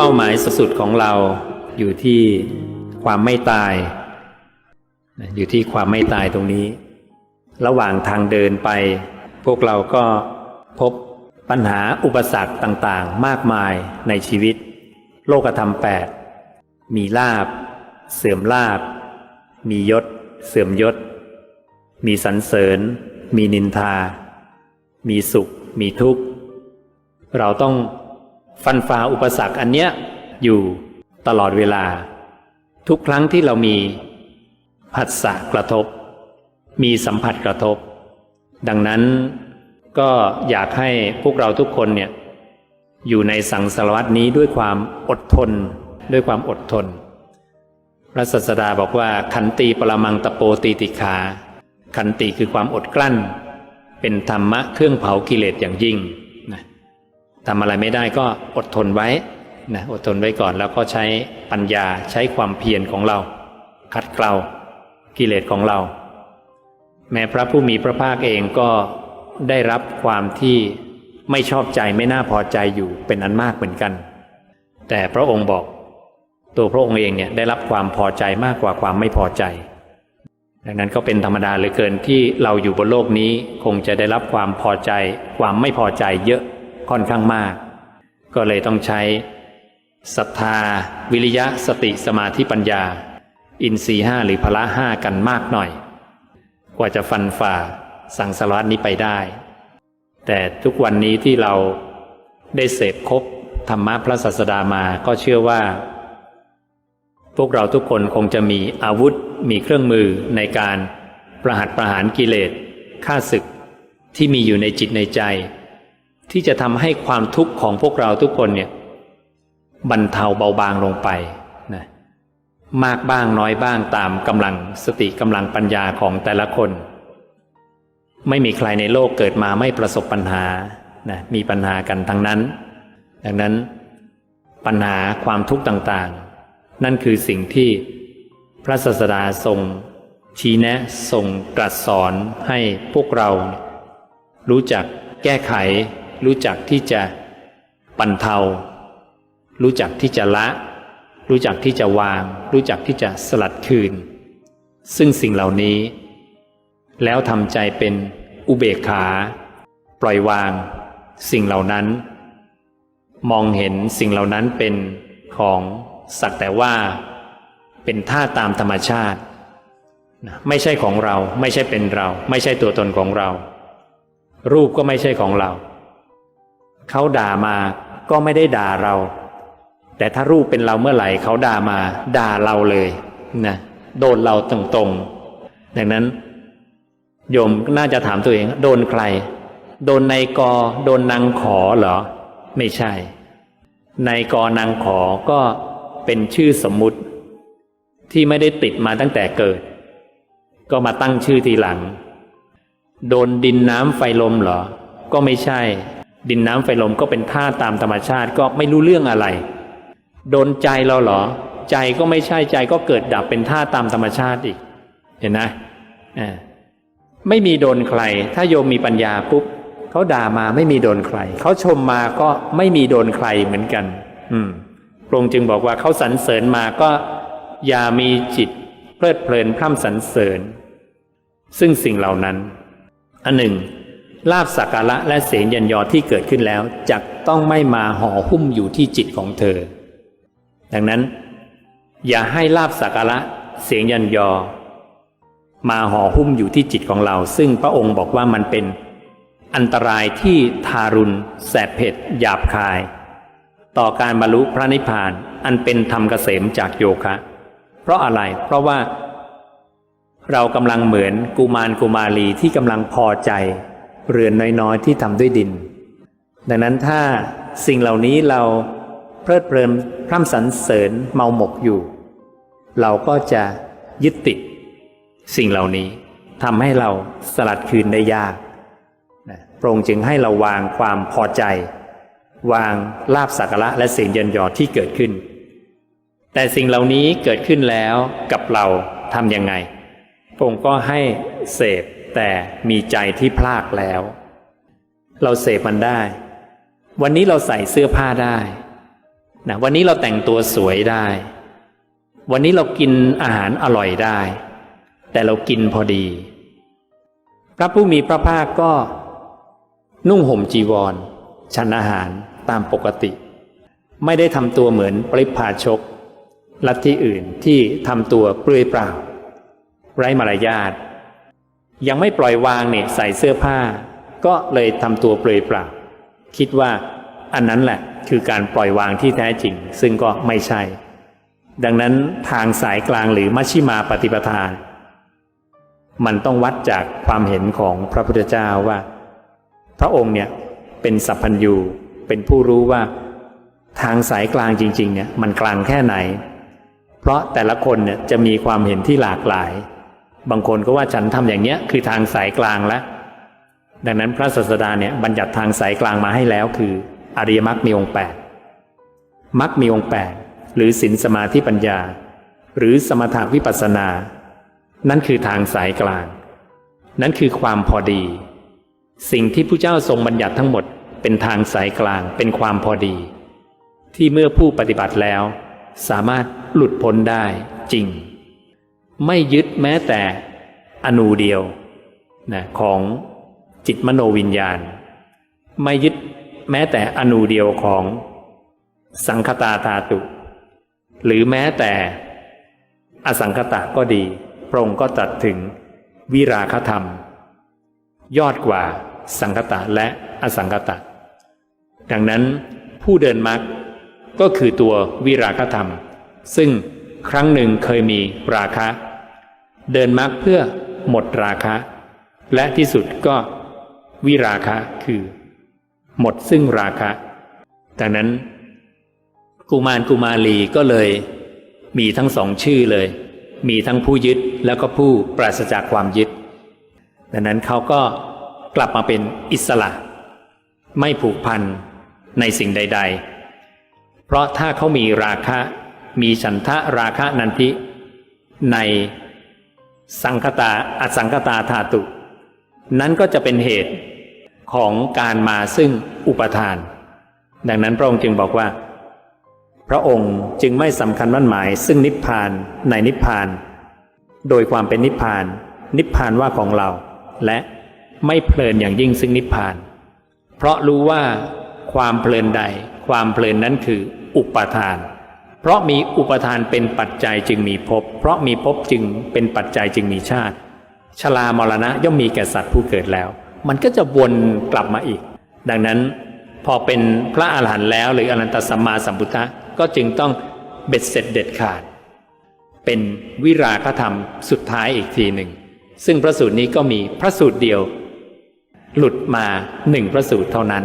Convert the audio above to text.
เป้าหมายสุดของเราอยู่ที่ความไม่ตาย อยู่ที่ความไม่ตายตรงนี้ ระหว่างทางเดินไป พวกเราก็พบปัญหาอุปสรรคต่างๆ มากมายในชีวิต โลกธรรมแปดมีลาบ เสื่อมลาบ มียศ เสื่อมยศ มีสรรเสริญ มีนินทา มีสุข มีทุกข์ เราต้อง ฟันฝ่าอุปสรรคอันเนี้ยอยู่ตลอดเวลา ทุกครั้งที่เรามีผัสสะกระทบ มีสัมผัสกระทบ ดังนั้นก็อยากให้พวกเราทุกคนเนี่ยอยู่ในสังสารวัตนี้ด้วยความอดทน ด้วยความอดทน พระศาสดาบอกว่าขันติปรมังตะโปตีติขา ขันติคือความอดกลั้น เป็นธรรมะเครื่องเผากิเลสอย่างยิ่ง ทำอะไรไม่ได้ก็อดทนไว้นะอดทนไว้ก่อนแล้วก็ใช้ปัญญาใช้ความเพียรของเราขัดเกลากิเลสของเรา แม้พระผู้มีพระภาคเองก็ได้รับความที่ไม่ชอบใจไม่น่าพอใจอยู่เป็นอันมากเหมือนกัน แต่พระองค์บอก ตัวพระองค์เองเนี่ยได้รับความพอใจมากกว่าความไม่พอใจ ดังนั้นก็เป็นธรรมดาเหลือเกินที่เราอยู่บนโลกนี้คงจะได้รับความพอใจ ความไม่พอใจเยอะ ค่อนข้างมาก ก็เลยต้องใช้ศรัทธา วิริยะสติสมาธิปัญญา อินทรีห้าหรือพละห้ากันมากหน่อย กว่าจะฟันฝ่าสังสารวัตนี้ไปได้ แต่ทุกวันนี้ที่เราได้เสพครบธรรมะพระศาสดามาก็เชื่อว่า พวกเราทุกคนคงจะมีอาวุธมีเครื่องมือในการประหัตประหารกิเลสฆ่าศึกที่มีอยู่ในจิตในใจ ที่จะทำให้ความทุกข์ของพวกเราทุกคนเนี่ยบรรเทาเบาบางลงไปนะมากบ้างน้อยบ้างตามกำลังสติกำลังปัญญาของแต่ละคน ไม่มีใครในโลกเกิดมาไม่ประสบปัญหานะมีปัญหากันทั้งนั้น ดังนั้นปัญหาความทุกข์ต่างๆ นั่นคือสิ่งที่พระศาสดาทรงชี้แนะทรงตรัสสอนให้พวกเรา รู้จักแก้ไข รู้จักที่จะบรรเทา รู้จักที่จะละ รู้จักที่จะวาง รู้จักที่จะสลัดคืน ซึ่งสิ่งเหล่านี้ แล้วทำใจเป็นอุเบกขา ปล่อยวาง สิ่งเหล่านั้น มองเห็นสิ่งเหล่านั้นเป็นของสักแต่ว่า เป็นท่าตามธรรมชาติ ไม่ใช่ของเราไม่ใช่เป็นเรา ไม่ใช่ตัวตนของเรา รูปก็ไม่ใช่ของเรา เขาด่ามาก็ไม่ได้ด่าเรา แต่ถ้ารูปเป็นเราเมื่อไหร่เขาด่ามาด่าเราเลยนะโดนเราตรงๆดังนั้น โยมน่าจะถามตัวเอง โดนใคร โดนในกอโดนนางขอเหรอ ไม่ใช่ในกอนางขอก็เป็นชื่อสมมุติที่ไม่ได้ติดมาตั้งแต่เกิด ก็มาตั้งชื่อทีหลัง โดนดินน้ำไฟลมเหรอ ก็ไม่ใช่ ดินน้ำไฟลมก็เป็นท่าตามธรรมชาติก็ไม่รู้เรื่องอะไร โดนใจเราเหรอ ใจก็ไม่ใช่ใจก็เกิดดับเป็นท่าตามธรรมชาติอีก เห็นนะอ่าไม่มีโดนใคร ถ้าโยมมีปัญญาปุ๊บเขาด่ามาไม่มีโดนใคร เขาชมมาก็ไม่มีโดนใครเหมือนกัน อืมพระองค์จึงบอกว่าเขาสรรเสริญมาก็อย่ามีจิตเพลิดเพลินพร่ำสรรเสริญ ซึ่งสิ่งเหล่านั้น อันหนึ่ง ลาบสักการะและเสียงยันยอที่เกิดขึ้นแล้วจะต้องไม่มาห่อหุ้มอยู่ที่จิตของเธอ ดังนั้น อย่าให้ลาบสักการะเสียงยันยอ มาห่อหุ้มอยู่ที่จิตของเรา ซึ่งพระองค์บอกว่ามันเป็น อันตรายที่ทารุณแสบเผ็ดหยาบคาย ต่อการบรรลุพระนิพพาน อันเป็นธรรมเกษมจากโยคะ เพราะอะไรเพราะว่า เรากำลังเหมือนกุมารกุมารีที่กำลังพอใจ เรือนน้อยๆที่ทำด้วยดิน ดังนั้นถ้าสิ่งเหล่านี้เราเพลิดเพลินพร่ำสรรเสริญเมาหมกอยู่ เราก็จะยึดติด สิ่งเหล่านี้ทำให้เราสลัดคืนได้ยากนะพระองค์จึงให้เราวางความพอใจ วางลาบสักระและเสียงเยินยอที่เกิดขึ้น แต่สิ่งเหล่านี้เกิดขึ้นแล้วกับเราทำยังไงพระองค์ก็ให้เสพ แต่มีใจที่พลากแล้ว เราเสพมันได้ วันนี้เราใส่เสื้อผ้าได้นะวันนี้เราแต่งตัวสวยได้ วันนี้เรากินอาหารอร่อยได้ แต่เรากินพอดี พระผู้มีพระภาคก็นุ่งห่มจีวร ฉันอาหารตามปกติ ไม่ได้ทำตัวเหมือนปริพาชกลัทธิอื่นที่ทำตัวเปลือยเปล่า ไร้มารยาท ยังไม่ปล่อยวางเนี่ยใส่เสื้อผ้า ก็เลยทำตัวเปลือยเปล่า คิดว่าอันนั้นแหละคือการปล่อยวางที่แท้จริง ซึ่งก็ไม่ใช่ ดังนั้นทางสายกลางหรือมัชชิมาปฏิปทา มันต้องวัดจากความเห็นของพระพุทธเจ้าว่า พระองค์เนี่ยเป็นสัพพัญญูเป็นผู้รู้ว่า ทางสายกลางจริง ๆ เนี่ยมันกลางแค่ไหน เพราะแต่ละคนเนี่ยจะมีความเห็นที่หลากหลาย บางคนก็ว่าฉันทำอย่างเนี้ยคือทางสายกลางแล้วดังนั้นพระศาสดาเนี่ยบัญญัติทางสายกลางมาให้แล้วคือ อริยมรรคมีองค์แปดมรรคมีองค์แปดหรือศีลสมาธิปัญญา หรือสมถาวิปัสสนา นั่นคือทางสายกลาง นั่นคือความพอดี สิ่งที่ผู้เจ้าทรงบัญญัติทั้งหมดเป็นทางสายกลางเป็นความพอดี ที่เมื่อผู้ปฏิบัติแล้ว สามารถหลุดพ้นได้จริง ไม่ยึดแม้แต่อนูเดียวนะของจิตมโนวิญญาณ ไม่ยึดแม้แต่อนูเดียวของสังคตาธาตุ หรือแม้แต่อสังคตะก็ดี พระองค์ก็ตรัสถึงวิราคธรรม ยอดกว่าสังคตะและอสังคตะ ดังนั้นผู้เดินมรรคก็คือตัววิราคธรรม ซึ่ง ครั้งหนึ่งเคยมีราคะ เดินมรรคเพื่อหมดราคะ และที่สุดก็วิราคะคือ หมดซึ่งราคะดังนั้น กุมารกุมารีก็เลย มีทั้งสองชื่อเลย มีทั้งผู้ยึดแล้วก็ผู้ปราศจากความยึด ดังนั้นเขาก็กลับมาเป็นอิสระ ไม่ผูกพันในสิ่งใด ๆ เพราะถ้าเขามีราคะ มีฉันทะราคะนันทิ ในสังคตาอสังคตาธาตุ นั้นก็จะเป็นเหตุของการมาซึ่งอุปทาน ดังนั้นพระองค์จึงบอกว่า พระองค์จึงไม่สำคัญมั่นหมาย ซึ่งนิพพานในนิพพาน โดยความเป็นนิพพาน นิพพานว่าของเรา และไม่เพลินอย่างยิ่งซึ่งนิพพาน เพราะรู้ว่าความเพลินใด ความเพลินนั้นคืออุปทาน เพราะมีอุปทานเป็นปัจจัยจึงมีภพเพราะมีภพจึงเป็นปัจจัยจึงมีชาติ ชรามรณะย่อมมีแก่สัตว์ผู้เกิดแล้ว มันก็จะวนกลับมาอีก ดังนั้นพอเป็นพระอาหารหันต์แล้วหรืออนันตสัมมาสัมพุทธะก็จึงต้องเบ็ดเสร็จเด็ดขาด เป็นวิราคธรรมสุดท้ายอีกทีหนึ่ง ซึ่งพระสูตรนี้ก็มีพระสูตรเดียว หลุดมาหนึ่งพระสูตรเท่านั้น